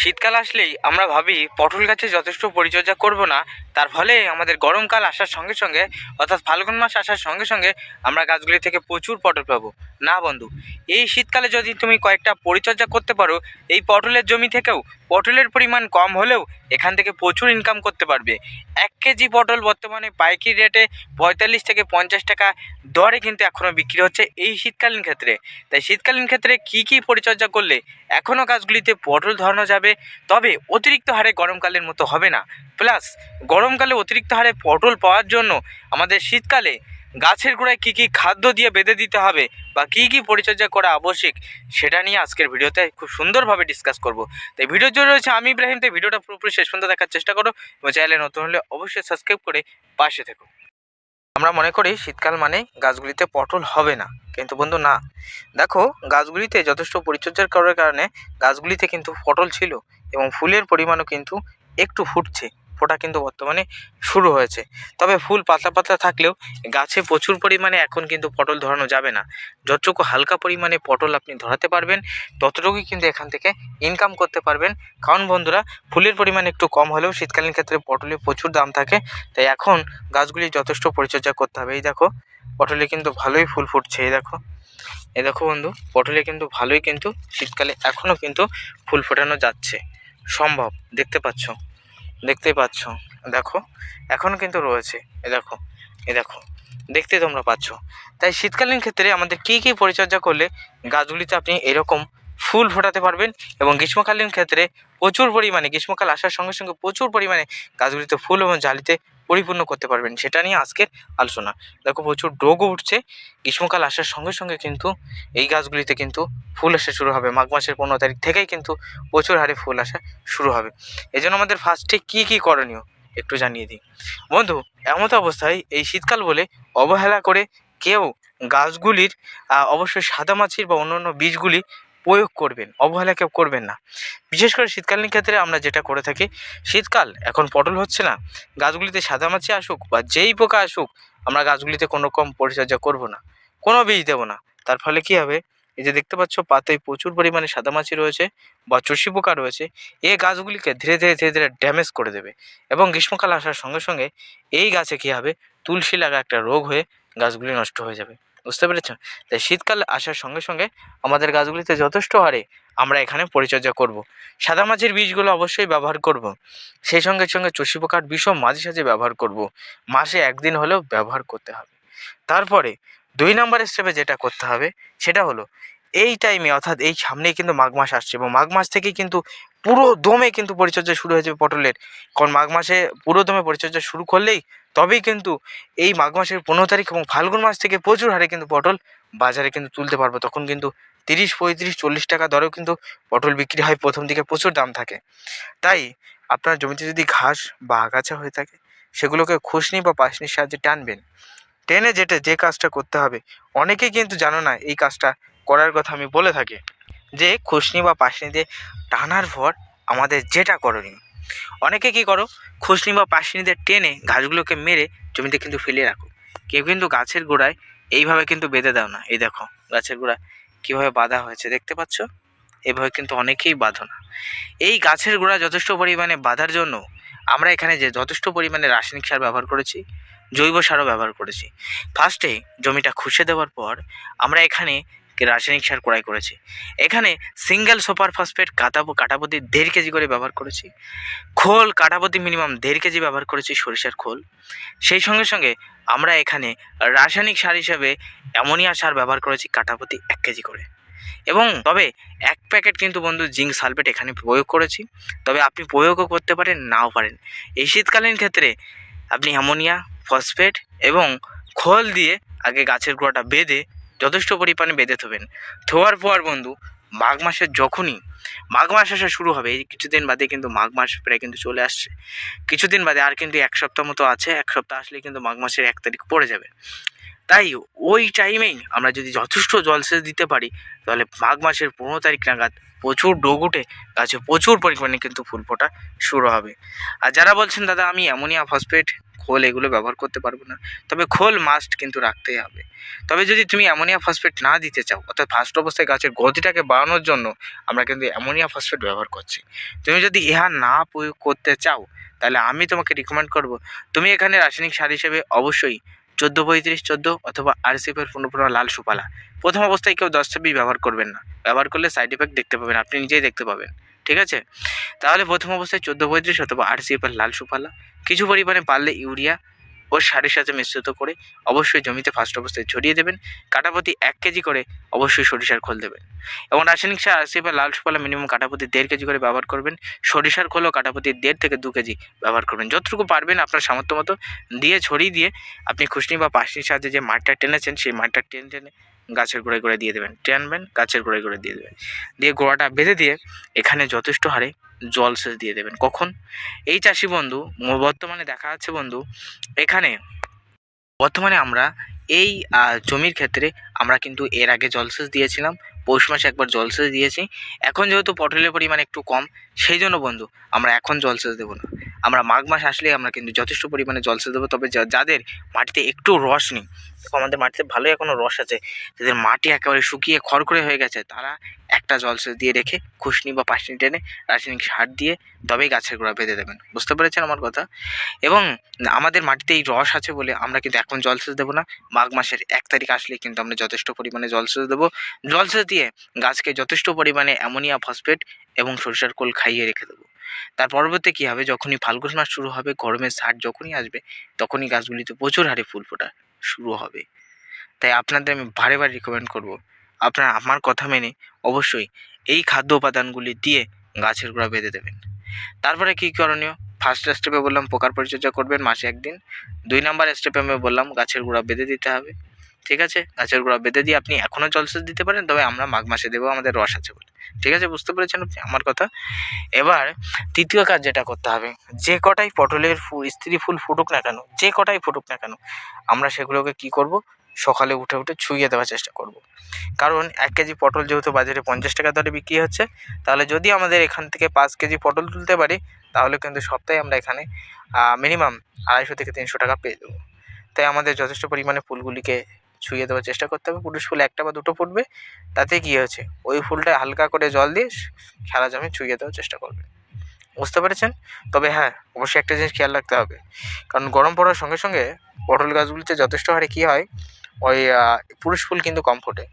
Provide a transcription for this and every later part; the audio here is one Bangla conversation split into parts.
শীতকাল আসলেই আমরা ভাবি পটল গাছে যথেষ্ট পরিচর্যা করব না, তার ফলে আমাদের গরমকাল আসার সঙ্গে সঙ্গে, অর্থাৎ ফাল্গুন মাস আসার সঙ্গে সঙ্গে আমরা গাছগুলি থেকে প্রচুর পটল পাবো। না বন্ধু, এই শীতকালে যদি তুমি কয়েকটা পরিচর্যা করতে পারো, এই পটলের জমি থেকেও পটলের পরিমাণ কম হলেও এখান থেকে প্রচুর ইনকাম করতে পারবে। এক কেজি পটল বর্তমানে পাইকারি রেটে পঁয়তাল্লিশ থেকে পঞ্চাশ টাকা দরে কিন্তু এখনও বিক্রি হচ্ছে এই শীতকালীন ক্ষেত্রে। তাই শীতকালীন ক্ষেত্রে কী কী পরিচর্যা করলে এখনও গাছগুলিতে পটল ধরানো যাবে? তবে অতিরিক্ত হারে গরমকালের মতো হবে না। প্লাস গরমকালে অতিরিক্ত হারে পটল পাওয়ার জন্য আমাদের শীতকালে গাছের গোড়ায় কী কী খাদ্য দিয়ে বেঁধে দিতে হবে বা কী কী পরিচর্যা করা আবশ্যিক, সেটা নিয়ে আজকের ভিডিওতে খুব সুন্দরভাবে ডিসকাস করব। তাই ভিডিও জুড়ে রয়েছে আমি ইব্রাহিম তাই ভিডিওটা পুরোপুরি শেষ পর্যন্ত দেখার চেষ্টা করো এবং চ্যানেলে নতুন হলে অবশ্যই সাবস্ক্রাইব করে পাশে থেকো। আমরা মনে করি শীতকাল মানে গাছগুলিতে পটল হবে না, কিন্তু বন্ধু না। দেখো, গাছগুলিতে যথেষ্ট পরিচর্যার করার কারণে গাছগুলিতে কিন্তু পটল ছিল এবং ফুলের পরিমাণও কিন্তু একটু ফুটছে। ফোটা কিন্তু বর্তমানে শুরু হয়েছে। তবে ফুল পাতলা পাতলা থাকলেও গাছে প্রচুর পরিমাণে এখন কিন্তু পটল ধরানো যাবে না। যতটুকু হালকা পরিমাণে পটল আপনি ধরাতে পারবেন, ততটুকুই কিন্তু এখান থেকে ইনকাম করতে পারবেন। কারণ বন্ধুরা, ফুলের পরিমাণ একটু কম হলেও শীতকালীন ক্ষেত্রে পটলের প্রচুর দাম থাকে। তাই এখন গাছগুলি যথেষ্ট পরিচর্যা করতে হবে। এই দেখো, পটলে কিন্তু ভালোই ফুল ফুটছে, এই দেখো। এই দেখো বন্ধু, পটলে কিন্তু ভালোই কিন্তু শীতকালে এখনও কিন্তু ফুল ফোটানো যাচ্ছে। সম্ভব, দেখতে পাচ্ছ। দেখতেই পাচ্ছ। দেখো এখনও কিন্তু রয়েছে। এ দেখো এ দেখো, দেখতে তোমরা পাচ্ছ। তাই শীতকালীন ক্ষেত্রে আমাদের কী কী পরিচর্যা করলে গাছগুলিতে আপনি এরকম ফুল ফোটাতে পারবেন এবং গ্রীষ্মকালীন ক্ষেত্রে প্রচুর পরিমাণে, গ্রীষ্মকাল আসার সঙ্গে সঙ্গে প্রচুর পরিমাণে গাছগুলিতে ফুল এবং জালিতে পরিপূর্ণ করতে পারবেন, সেটা নিয়ে আজকের আলোচনা। দেখো প্রচুর ডোগও উঠছে, গ্রীষ্মকাল আসার সঙ্গে সঙ্গে কিন্তু এই গাছগুলিতে কিন্তু ফুল আসা শুরু হবে। মাঘ মাসের পনেরো তারিখ থেকেই কিন্তু প্রচুর হারে ফুল আসা শুরু হবে। এই জন্য আমাদের ফার্স্টে কী কী করণীয় একটু জানিয়ে দিই। বন্ধু, এমত অবস্থায় এই শীতকাল বলে অবহেলা করে কেউ গাছগুলির অবশ্যই সাদামাছির বা অন্য অন্য বীজগুলি প্রয়োগ করবেন, অবহেলা কেউ করবেন না। বিশেষ করে শীতকালীন ক্ষেত্রে আমরা যেটা করে থাকি, শীতকাল, এখন পটল হচ্ছে না, গাছগুলিতে সাদামাছি আসুক বা যেই পোকা আসুক, আমরা গাছগুলিতে কোনো রকম পরিচর্যা করব না, কোনো বীজ দেবো না। তার ফলে কী হবে? এই যে দেখতে পাচ্ছ, পাতায় প্রচুর পরিমাণে সাদামাছি রয়েছে বা চষি পোকা রয়েছে এই গাছগুলিকে ধীরে ধীরে ধীরে ধীরে ড্যামেজ করে দেবে এবং গ্রীষ্মকাল আসার সঙ্গে সঙ্গে এই গাছে কী হবে? তুলসী লাগা একটা রোগ হয়ে গাছগুলি নষ্ট হয়ে যাবে। বুঝতে পেরেছ তাই শীতকাল আসার সঙ্গে সঙ্গে আমাদের গাছগুলিতে যথেষ্ট হারে আমরা এখানে পরিচর্যা করব। সাদা মাছের বীজগুলো অবশ্যই ব্যবহার করব। সেই সঙ্গে সঙ্গে চষি পোকার বিষও মাঝে সাঝে ব্যবহার করব। মাসে একদিন হলেও ব্যবহার করতে হবে তারপরে দুই নম্বর স্টেপে যেটা করতে হবে সেটা হলো এই টাইমে অর্থাৎ এই সামনেই কিন্তু মাঘ মাস আসছে এবং মাঘ মাস থেকেই কিন্তু পুরো দমে কিন্তু পরিচর্যা শুরু হয়ে যাবে পটলের। কারণ মাঘ মাসে পুরো দমে পরিচর্যা শুরু করলেই তবেই কিন্তু এই মাঘ মাসের পনেরো তারিখ এবং ফাল্গুন মাস থেকে প্রচুর হারে কিন্তু পটল বাজারে কিন্তু তুলতে পারব। তখন কিন্তু তিরিশ, পঁয়ত্রিশ, চল্লিশ টাকা দরেও কিন্তু পটল বিক্রি হয়, প্রথম দিকে প্রচুর দাম থাকে। তাই আপনার জমিতে যদি ঘাস বা আগাছা হয়ে থাকে, সেগুলোকে খুশনি বা পাশনির সাহায্যে টানবেন। টেনে যেটা যে কাজটা করতে হবে, অনেকেই কিন্তু জানো না এই কাজটা করার কথা আমি বলে থাকি যে খুশনি বা পাশনি দিয়ে টানার পর আমাদের যেটা করণীয়। অনেকে কী করো, খুশনি বা পাশনি দিয়ে টেনে গাছগুলোকে মেরে জমিতে কিন্তু ফেলে রাখো। কেউ কিন্তু গাছের গোড়ায় এইভাবে কিন্তু বেঁধে দাও না। এই দেখো, গাছের গোড়ায় কীভাবে বাঁধা হয়েছে দেখতে পাচ্ছ? এভাবে কিন্তু অনেকেই বাঁধো না। এই গাছের গোড়া যথেষ্ট পরিমাণে বাঁধার জন্য আমরা এখানে যে যথেষ্ট পরিমাণে রাসায়নিক সার ব্যবহার করেছি, জৈব সারও ব্যবহার করেছি। ফার্স্টে জমিটা খুশে দেওয়ার পর আমরা এখানে রাসায়নিক সার ক্রয় করেছি। এখানে সিঙ্গেল সুপার ফসফেট কাটা কাটাপতি দেড় কেজি করে ব্যবহার করেছি। খোল কাটাপতি মিনিমাম দেড় কেজি ব্যবহার করেছি সরিষার খোল। সেই সঙ্গে সঙ্গে আমরা এখানে রাসায়নিক সার হিসেবে অ্যামোনিয়া সার ব্যবহার করেছি কাটাপতি এক কেজি করে। এবং তবে এক প্যাকেট কিন্তু বন্ধু জিঙ্ক সালফেট এখানে প্রয়োগ করেছি। তবে আপনি প্রয়োগও করতে পারেন, নাও পারেন। এই শীতকালীন ক্ষেত্রে আপনি অ্যামোনিয়া ফসফেট এবং খোল দিয়ে আগে গাছের গোড়াটা বেঁধে যথেষ্ট পরিমাণে বেঁধে থবেন। থোয়ার পর বন্ধু, মাঘ মাসের যখনই, মাঘ মাস আসা শুরু হবে, এই কিছুদিন বাদে কিন্তু মাঘ মাস প্রায় কিন্তু চলে আসছে। কিছুদিন বাদে আর কিন্তু এক সপ্তাহ মতো আছে, এক সপ্তাহ আসলে কিন্তু মাঘ মাসের এক তারিখ পড়ে যাবে। তাই ওই টাইমেই আমরা যদি যথেষ্ট জলসেচ দিতে পারি, তাহলে মাঘ মাসের পনেরো তারিখ নাগাদ প্রচুর ডোগ উঠে গাছে প্রচুর পরিমাণে কিন্তু ফুল ফোটা শুরু হবে। আর যারা বলছেন, দাদা, আমি অ্যামোনিয়া ফসফেট খোল, এগুলো ব্যবহার করতে পারব না। তবে খোল মাস্ট কিন্তু রাখতেই হবে। তবে যদি তুমি অ্যামোনিয়া ফসফেট না দিতে চাও, অর্থাৎ ফার্স্ট অবস্থায় গাছের গতিটাকে বাড়ানোর জন্য আমরা কিন্তু অ্যামোনিয়া ফসফেট ব্যবহার করছি। তুমি যদি ইহা না প্রয়োগ করতে চাও, তাহলে আমি তোমাকে রিকমেন্ড করব, তুমি এখানে রাসায়নিক সার হিসেবে অবশ্যই চোদ্দ পঁয়ত্রিশ, চোদ্দ অথবা আরসিএফের পূর্ণপূর্ণ লাল সুপালা। প্রথম অবস্থায় কেউ দশ ছাব্বিশ ব্যবহার করবেন না। ব্যবহার করলে সাইড এফেক্ট দেখতে পাবেন, আপনি নিজেই দেখতে পাবেন, ঠিক আছে? তাহলে প্রথম অবস্থায় চোদ্দ পঁয়ত্রিশ অথবা আরসিএফের লাল সুপালা। কিছু পরিমাণে পারলে ইউরিয়া ও সারের সাথে মিশ্রিত করে অবশ্যই জমিতে ফার্স্ট অবস্থায় ছড়িয়ে দেবেন। কাটাপতি এক কেজি করে অবশ্যই সরিষার খোল দেবেন। এবং রাসায়নিক সার আরসিএফের লাল সুপালা মিনিমাম কাটাপতি দেড় কেজি করে ব্যবহার করবেন। সরিষার খোলও কাটাপতি দেড় থেকে দু কেজি ব্যবহার করবেন। যতটুকু পারবেন আপনার সামর্থ্য মতো দিয়ে, ছড়িয়ে দিয়ে আপনি খুশনি বা পাশনির সাহায্যে যে মাঠটা টেনেছেন, সেই মাঠটা টেনে টেনে গাছের গোড়ায় গোড়ায় দিয়ে দেবেন। টেনবেন, গাছের গোড়ায় গোড়ায় দিয়ে দেবেন। দিয়ে গোড়াটা বেঁধে দিয়ে এখানে যথেষ্ট হারে জল সেচ দিয়ে দেবেন। কখন? এই চাষি বন্ধু, বর্তমানে দেখা যাচ্ছে বন্ধু, এখানে বর্তমানে আমরা এই জমির ক্ষেত্রে আমরা কিন্তু এর আগে জলসেচ দিয়েছিলাম, পৌষ মাসে একবার জলসেচ দিয়েছি। এখন যেহেতু পটলের পরিমাণ একটু কম, সেই জন্য বন্ধু, আমরা এখন জলসেচ দেবো না। আমরা মাঘ মাস আসলে আমরা কিন্তু যথেষ্ট পরিমাণে জলসেচ দেবো, তবে যাদের মাটিতে একটু রস নেই আমাদের মাটিতে ভালোই এখনও রস আছে। যাদের মাটি একেবারে শুকিয়ে খড়খড়ে হয়ে গেছে, তারা একটা জলসেচ দিয়ে রেখে খুশনি বা পাশনি টেনে রাসায়নিক সার দিয়ে তবেই গাছের গোড়া বেঁধে দেবেন। বুঝতে পেরেছেন আমার কথা? এবং আমাদের মাটিতে এই রস আছে বলে আমরা কিন্তু এখন জলসেচ দেবো না। মাঘ মাসের এক তারিখ আসলে কিন্তু আমরা যথেষ্ট পরিমাণে জলসেচ দেবো। জলসেচ দিয়ে গাছকে যথেষ্ট পরিমাণে অ্যামোনিয়া, ফসফেট এবং সরিষার কোল খাইয়ে রেখে দেবো। তার পরবর্তী কী হবে? যখনই ফাল্গুন মাস শুরু হবে, গরমের সার যখনই আসবে, তখনই গাছগুলিতে প্রচুর হারে ফুল ফোটা। শুরু হবে। তাই আপনাদের আমি বারে বারে রিকমেন্ড করব, আপনারা আমার কথা মেনে অবশ্যই এই খাদ্য উপাদানগুলি দিয়ে গাছের গোড়া বেঁধে দেবেন। তারপরে কী করণীয়? ফার্স্ট স্টেপে বললাম পোকার পরিচর্যা করবেন, মাসে একদিন। দুই নাম্বার স্টেপে আমি বললাম গাছের গোড়া বেঁধে দিতে হবে। ঠিক আছে? গাছের গোড়া বেঁধে দিয়ে আপনি এখনও জলসেচ দিতে পারেন, তবে আমরা মাঘ মাসে দেবো, আমাদের রস আছে বলে। ঠিক আছে? বুঝতে পেরেছেন আপনি আমার কথা? এবার তৃতীয় কাজ যেটা করতে হবে, যে কটাই পটলের ফুল, স্ত্রী ফুল ফুটুক না কেন, যে কটাই ফুটুক না কেন, আমরা সেগুলোকে কি করব? সকালে উঠে উঠে ছুঁয়ে দেওয়ার চেষ্টা করব। কারণ এক কেজি পটল যেহেতু বাজারে পঞ্চাশ টাকা দরে বিক্রি হচ্ছে, তাহলে যদি আমাদের এখান থেকে পাঁচ কেজি পটল তুলতে পারি, তাহলে কিন্তু সপ্তাহে আমরা এখানে মিনিমাম আড়াইশো থেকে তিনশো টাকা পেয়ে দেবো। তাই আমাদের যথেষ্ট পরিমাণে ফুলগুলিকে ছুঁয়ে দেওয়ার চেষ্টা করতে হবে। পুরুষ ফুল একটা বা দুটো ফুটবে, তাতে কী হয়েছে? ওই ফুলটা হালকা করে জল দিয়ে খেলা জমি ছুঁয়ে দেওয়ার চেষ্টা করবে। বুঝতে পেরেছেন? তবে হ্যাঁ অবশ্যই একটা জিনিস খেয়াল রাখতে হবে। কারণ গরম পড়ার সঙ্গে সঙ্গে পটল গাছগুলিতে যথেষ্ট হারে কী হয়, ওই পুরুষ ফুল কিন্তু কম ফোটে।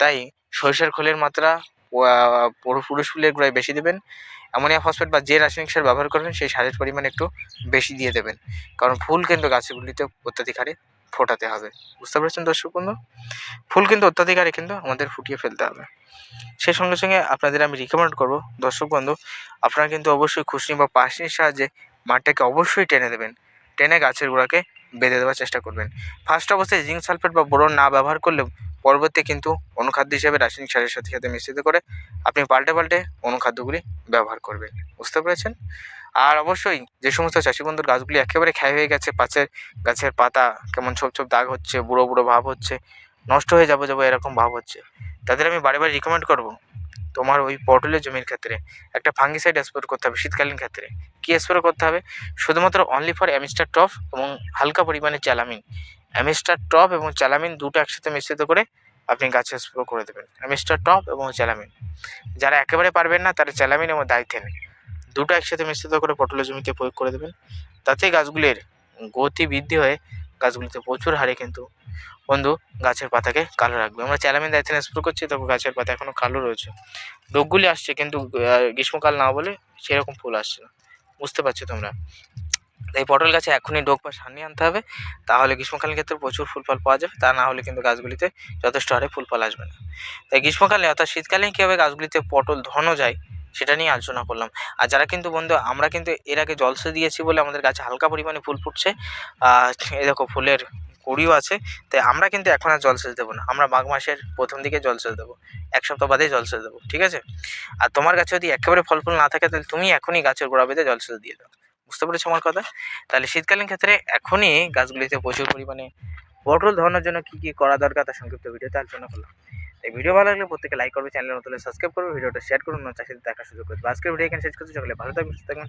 তাই সরিষার খোলের মাত্রা পুরো, পুরুষ ফুলের গোড়ায় বেশি দেবেন। অ্যামোনিয়া ফসফেট বা যে রাসায়নিক সার ব্যবহার করবেন, সেই সারের পরিমাণ একটু বেশি দিয়ে দেবেন। কারণ ফুল কিন্তু গাছগুলিতে অত্যাধিক হারে ফোটাতে হবে। বুঝতে পেরেছেন দর্শক বন্ধু? ফুল কিন্তু অত্যাধিক হারে কিন্তু আমাদের ফুটিয়ে ফেলতে হবে। সেই সঙ্গে সঙ্গে আপনাদের আমি রিকমেন্ড করব, দর্শক বন্ধু, আপনারা কিন্তু অবশ্যই খুশনি বা পাশনির সাহায্যে মাঠটাকে অবশ্যই টেনে দেবেন। টেনে গাছের গোড়াকে বেঁধে দেওয়ার চেষ্টা করবেন। ফার্স্ট অবস্থায় জিঙ্ক সালফেট বা বোরন না ব্যবহার করলেও পরবর্তী কিন্তু অনুখাদ্য হিসেবে রাসায়নিক সারের সাথে সাথে মিশ্রিত করে আপনি পাল্টে পাল্টে অনুখাদ্যগুলি ব্যবহার করবেন। বুঝতে পেরেছেন? আর অবশ্যই যে সমস্ত চাষি বন্ধুর গাছগুলি একেবারে ক্ষয় হয়ে গেছে পাশের গাছের পাতা কেমন ছোপ ছোপ দাগ হচ্ছে, বুড়ো বুড়ো ভাব হচ্ছে, নষ্ট হয়ে যাব যাব এরকম ভাব হচ্ছে, তাদের আমি বারে বারে রিকমেন্ড করব। তোমার ওই পটলের জমির ক্ষেত্রে, একটা ফাঙ্গিসাইড স্প্রে করতে হবে শীতকালীন ক্ষেত্রে। কী স্প্রে করতে হবে? শুধুমাত্র অনলি ফর অ্যামিস্টার টপ এবং হালকা পরিমাণে চ্যালামিন। অ্যামিস্টার টপ এবং চ্যালামিন দুটো একসাথে মিশ্রিত করে আপনি গাছে স্প্রে করে দেবেন। অ্যামিস্টার টপ এবং চ্যালামিন। যারা একেবারে পারবেন না, তারা চ্যালামিন এবং দায়িত্বেন দুটো একসাথে মিশ্রিত করে পটলের জমিতে প্রয়োগ করে দেবেন। তাতে গাছগুলির গতি বৃদ্ধি হয়ে গাছগুলিতে প্রচুর হারে কিন্তু বন্ধু গাছের পাতাকে কালো রাখবে। আমরা চ্যালামিন দায়িত্ব স্প্রে করছি, তবে গাছের পাতা এখনও কালো রয়েছে। রোগগুলি আসছে কিন্তু গ্রীষ্মকাল না বলে সেরকম ফুল আসছে না। বুঝতে পারছ তোমরা? তাই পটল গাছে এখনই ডোক বা সার নিয়ে আনতে হবে, তাহলে গ্রীষ্মকালীন ক্ষেত্রে প্রচুর ফুল ফল পাওয়া যাবে। তা না হলে কিন্তু গাছগুলিতে যথেষ্ট হারে ফুল ফল আসবে না। তাই গ্রীষ্মকালে অর্থাৎ শীতকালে কীভাবে গাছগুলিতে পটল ধনো যায় সেটা নিয়ে আলোচনা করলাম। আর যারা কিন্তু বন্ধু, আমরা কিন্তু এর আগে জলসে দিয়েছি বলে আমাদের গাছে হালকা পরিমাণে ফুল ফুটছে। এই দেখো ফুলের কুড়িও আছে, তাই আমরা কিন্তু এখন আর জলসেচ দেবো না। আমরা মাঘ মাসের প্রথম দিকে জলসেচ দেবো। এক সপ্তাহ বাদেই জলসেচ দেবো, ঠিক আছে? আর তোমার গাছে যদি একেবারে ফল ফুল না থাকে, তাহলে তুমি এখনই গাছের গোড়া বেঁধে জলসেচ দিয়ে দাও। বুঝতে পেরেছ আমার কথা? তাহলে শীতকালীন ক্ষেত্রে এখনই গাছগুলিতে প্রচুর পরিমাণে পটল ধরানোর জন্য কী কী করা দরকার তার সংক্ষিপ্ত ভিডিওতে আলোচনা করলাম। এই ভিডিও ভালো লাগলে প্রত্যেকে লাইক করবে চ্যানেল নতুন সাবস্ক্রাইব করবে, ভিডিওটা শেয়ার করুন চাষিদের দেখার সুযোগ করবে আজকের ভিডিও এখানে শেষ করছি, সকলে ভালো থাকবেন, সুস্থ থাকবেন।